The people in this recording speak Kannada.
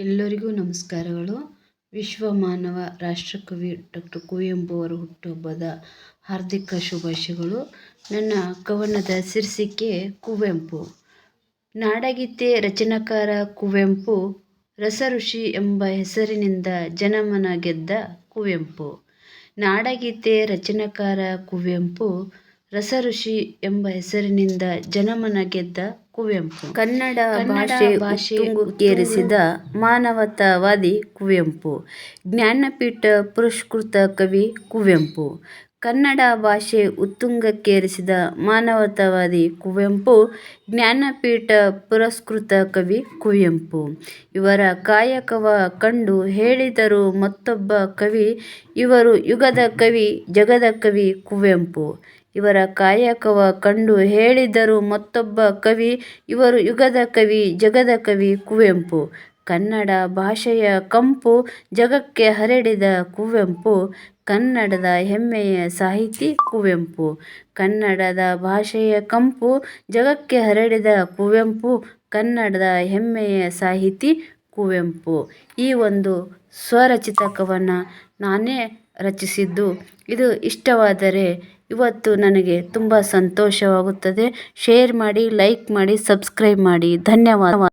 ಎಲ್ಲರಿಗೂ ನಮಸ್ಕಾರಗಳು. ವಿಶ್ವ ಮಾನವ ರಾಷ್ಟ್ರಕವಿ ಡಾಕ್ಟರ್ ಕುವೆಂಪು ಅವರ ಹುಟ್ಟುಹಬ್ಬದ ಹಾರ್ದಿಕ ಶುಭಾಶಯಗಳು. ನನ್ನ ಕವನದ ಶೀರ್ಷಿಕೆ ಕುವೆಂಪು. ನಾಡಗೀತೆ ರಚನಾಕಾರ ಕುವೆಂಪು, ರಸಋಷಿ ಎಂಬ ಹೆಸರಿನಿಂದ ಜನಮನ ಗೆದ್ದ ಕುವೆಂಪು. ನಾಡಗೀತೆ ರಚನಾಕಾರ ಕುವೆಂಪು, ರಸಋಷಿ ಎಂಬ ಹೆಸರಿನಿಂದ ಜನಮನ ಗೆದ್ದ ಕುವೆಂಪು. ಕನ್ನಡ ಭಾಷೆ ಭಾಷೆಗೇರಿಸಿದ ಮಾನವತಾವಾದಿ ಕುವೆಂಪು. ಜ್ಞಾನಪೀಠ ಪುರಸ್ಕೃತ ಕವಿ ಕುವೆಂಪು. ಕನ್ನಡ ಭಾಷೆ ಉತ್ತುಂಗಕ್ಕೇರಿಸಿದ ಮಾನವತಾವಾದಿ ಕುವೆಂಪು. ಜ್ಞಾನಪೀಠ ಪುರಸ್ಕೃತ ಕವಿ ಕುವೆಂಪು. ಇವರ ಕಾಯಕವ ಕಂಡು ಹೇಳಿದರು ಮತ್ತೊಬ್ಬ ಕವಿ. ಇವರು ಯುಗದ ಕವಿ ಜಗದ ಕವಿ ಕುವೆಂಪು. ಇವರ ಕಾಯಕವ ಕಂಡು ಹೇಳಿದರು ಮತ್ತೊಬ್ಬ ಕವಿ, ಇವರು ಯುಗದ ಕವಿ, ಜಗದ ಕವಿ ಕುವೆಂಪು. ಕನ್ನಡ ಭಾಷೆಯ ಕಂಪು ಜಗಕ್ಕೆ ಹರಡಿದ ಕುವೆಂಪು. ಕನ್ನಡದ ಹೆಮ್ಮೆಯ ಸಾಹಿತಿ ಕುವೆಂಪು. ಕನ್ನಡದ ಭಾಷೆಯ ಕಂಪು ಜಗಕ್ಕೆ ಹರಡಿದ ಕುವೆಂಪು. ಕನ್ನಡದ ಹೆಮ್ಮೆಯ ಸಾಹಿತಿ ಕುವೆಂಪು. ಈ ಒಂದು ಸ್ವರಚಿತಕವನ್ನು ಕವನ ನಾನೇ ರಚಿಸಿದ್ದು. ಇದು ಇಷ್ಟವಾದರೆ ಇವತ್ತು ನನಗೆ ತುಂಬ ಸಂತೋಷವಾಗುತ್ತದೆ. ಶೇರ್ ಮಾಡಿ ಲೈಕ್ ಮಾಡಿ ಸಬ್ಸ್ಕ್ರೈಬ್ ಮಾಡಿ. ಧನ್ಯವಾದ.